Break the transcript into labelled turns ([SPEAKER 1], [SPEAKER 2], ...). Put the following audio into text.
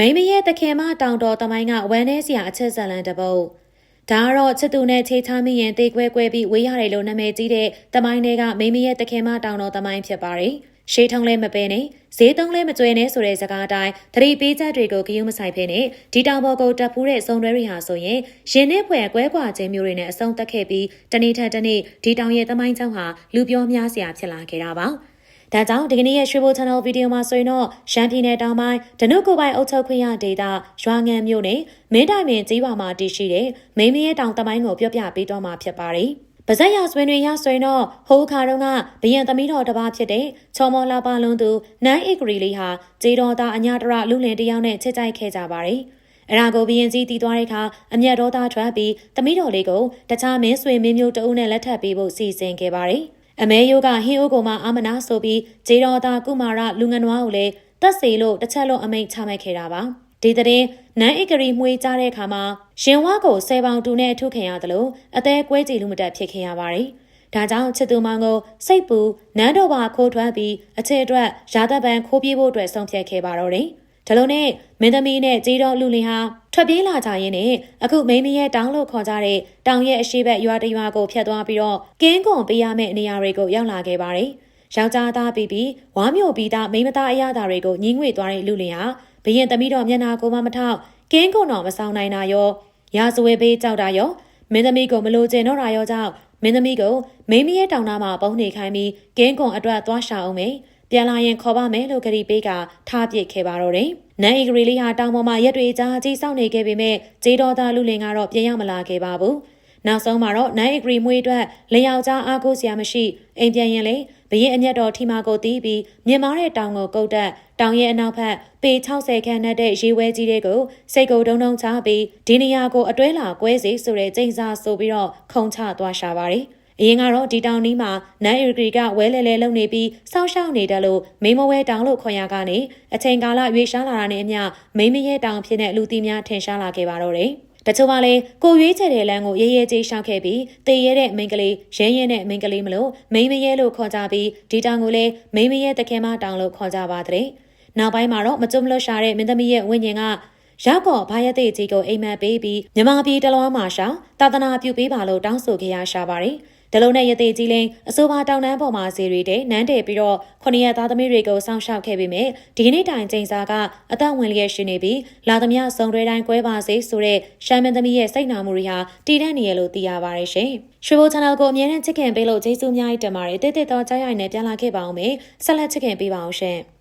[SPEAKER 1] မိမရဲ့တခင်မတောင်တော်တမိုင်းကဝမ်းနေစရာအချက်ဇာလန်တစ်ပုတ်ဒါကတော့ချစ်သူနဲ့ချေချမင်းရင်တေကွဲကွဲပြီးဝေးရတယ်လို့နာမည်ကြီးတဲ့တမိုင်းတွေကမိမရဲ့တခင်မတောင်တော်တမိုင်းဖြစ်ပါတယ်ရှေးထုံးလဲမပဲနဲ့ဈေးတုံးလဲမကြွယ်နဲ့ဆိုတဲ့စကားအတိုင်းသတိပေးချက်တွေကိုဂရုမစိုက်ဖ ೇನೆ ဒီတောင်ပေါ်ကိုတက်ဖူးတဲ့စုံတွဲတွေဟာဆိုရင်ရင်နဲ့ဖွယ်ကွဲကွာခြင်းမျိုးတွေနဲ့အဆုံးသတ်ခဲ့ပြီးတနေ့ထက်တနေ့ဒီတောင်ရဲ့တမိုင်းချောင်းဟာလူပြောများစရာဖြစ်လာခဲ့တာပါ။ ဒါကြောင့်ဒီကနေ့ရဲ့ရွှေဘို channel ဗီဒီယိုမှာဆိုရင်တော့ရှမ်းပြည်နယ်တောင်ပိုင်းဒနုကိုပိုင်အုပ်ချုပ်ခွင့်ရဒေသရွာငံမြို့နယ်မင်းတိုင်ပင်ကြီးပါမှာတည်ရှိတဲ့မိမရဲတောင်တမိုင်းကိုပြောပြပေးတော့မှာဖြစ်ပါတယ်။ပါဇက်ရဆွေတွေရဆွေတော့ဟိုးခါတော့ကဘယံသမီးတော်တစ်ပါးဖြစ်တဲ့ချော်မောလာပါလုံးသူနန်းဧကရီလေးဟာဂျေတော်သားအညာတရလူလင်တယောက်နဲ့ချစ်ကြိုက်ခဲ့ကြပါတယ်။အရာကိုဘယင်ကြီးတည်သွားတဲ့အခါအမျက်တော်သားထွက်ပြီးသမီးတော်လေးကိုတခြားမင်းဆွေမင်းမျိုးတအုပ်နဲ့လက်ထပ်ပေးဖို့စီစဉ်ခဲ့ပါတယ်။ အမဲယိုကဟင်းအိုးကိုမှအာမနာဆိုပြီးဂျေတော်သားကုမာရလူငနွားကိုလည်းတက်စီလို့တစ်ချက်လုံးအမိန့်ချမှတ်ခဲ့တာပါဒီတဲ့နန်းဧကရီမှွေးကြတဲ့အခါမှာရှင်ဝါကိုဆယ်ပေါင်တူနဲ့ထုခင်ရတယ်လို့အသေးကွဲကြည်လူမတက်ဖြစ်ခဲ့ရပါတယ်ဒါကြောင့်ချစ်သူမောင်ကိုစိတ်ပူနန်းတော်ပါခိုးထွက်ပြီးအချေအတွက်ရာသက်ပံခိုးပြေးဖို့အတွက်ဆုံးဖြတ်ခဲ့ပါတော့တယ်ဒါလိုနဲ့မင်းသမီးနဲ့ကြေးတော်လူလင်ဟာ ထွက်ပြေးလာကြရင်းနဲ့အခုမိမရဲ့တောင်းလို့ခေါ်ကြတဲ့တောင်ရဲ့အရှိဘက်ရွာတရွာကိုဖျက်သွားပြီးတော့ကင်းကွန်ပေးရမယ့်နေရာတွေကိုရောက်လာခဲ့ပါတယ်။ယောက်ျားသားပြီးပြီးဝါမျိုးပြီးသားမိမသားအရသာတွေကိုညှင်းငွေသွားတဲ့လူလင်ဟာဘရင်သမီးတော်မျက်နာကိုမှမထောက်ကင်းကွန်တော်မဆောင်နိုင်တာရောရာဇဝဲပေးကြောက်တာရောမင်းသမီးကိုမလိုချင်တော့တာရောကြောင့်မင်းသမီးကိုမိမရဲ့တောင်သားမှာပုံနေခိုင်းပြီးကင်းကွန်အတွက်သွားရှာအောင်မယ်။ ပြန်လာရင်ခေါ်ပါမယ်လို့ဂရီပေးကထားပစ်ခဲ့ပါတော့တယ်။နန်အီဂရီလေးဟာတောင်ပေါ်မှာရက်တွေကြားကြီးစောင့်နေခဲ့ပေမဲ့ဂျေတော်သားလူလင်ကတော့ပြန်ရောက်မလာခဲ့ပါဘူး။နောက်ဆုံးမှာတော့နန်အီဂရီမွေးအတွက်လျောက်ကြားအားကိုးစရာမရှိအိမ်ပြန်ရင်လေဘရင်အမျက်တော်ထီမာကိုတီးပြီးမြင်မာတဲ့တောင်ကိုကုတ်တက်တောင်ရဲ့အနောက်ဘက်ပေ60ခန့်နဲ့တဲ့ရေဝဲကြီးတွေကိုစိတ်ကိုဒုံဒုံချပြီးဒီနေရာကိုအတွဲလာကွဲစေဆိုတဲ့ကျိန်စာဆိုပြီးတော့ခုံချသွားရှာပါတယ်။ အရင်ကတော့ဒီတောင်နီးမှာနန်အီဂရီကဝဲလဲလဲလုံနေပြီးစောက်ရှောက်နေတယ်လို့မိမဝဲတောင်လို့ခေါ်ရကနေအချိန်ကာလရွေးရှားလာတာနဲ့အမျှမိမရဲတောင်ဖြစ်တဲ့လူတီများထင်ရှားလာခဲ့ပါတော့တယ်။တချို့ကလည်းကိုရွေးချယ်တဲ့လမ်းကိုရဲရဲကြီးရှောက်ခဲ့ပြီးတေရဲတဲ့မိန်းကလေးရဲရဲနဲ့မိန်းကလေးမလို့မိန်းမရဲလို့ခေါ်ကြပြီးဒီတောင်ကိုလည်းမိန်းမရဲတခင်မတောင်လို့ခေါ်ကြပါတဲ့။နောက်ပိုင်းမှာတော့မကြုံမလွတ်ရှာတဲ့မင်းသမီးရဲ့ဝိညာဉ်ကရောက်ကောဘာရတဲ့ကြီးကိုအိမ်မက်ပေးပြီးမြမပြည်တလွားမှာရှာသာသနာပြုပေးပါလို့တောင်းဆိုခဲ့ရရှာပါတယ်။ ဒလုံးနဲ့ရသေးကြီးလင်းအဆိုပါတောင်တန်းပေါ်မှာဇေရီတဲ့နန်းတယ်ပြီးတော့ခုနှစ်ရက်သားသမီးတွေကိုစောင့်ရှောက်ခဲ့ပေမဲ့ဒီကနေ့တိုင်ကျိန်စာကအသက်ဝင်လျက်ရှိနေပြီးလာသမျှစုံတွဲတိုင်းကွဲပါစေဆိုတဲ့ရှမ်းမင်းသမီးရဲ့စိတ်နာမှုတွေဟာတည်တတ်နေရလို့သိရပါတယ်ရှင်။ရွှေဘို channel ကိုအမြဲတမ်းချစ်ခင်ပေးလို့ကျေးဇူးများတင်ပါတယ်။တိတ်တိတ်တော့ကြားရိုင်နဲ့ပြန်လာခဲ့ပါအောင်မယ်။ဆက်လက်ချစ်ခင်ပေးပါအောင်ရှင်။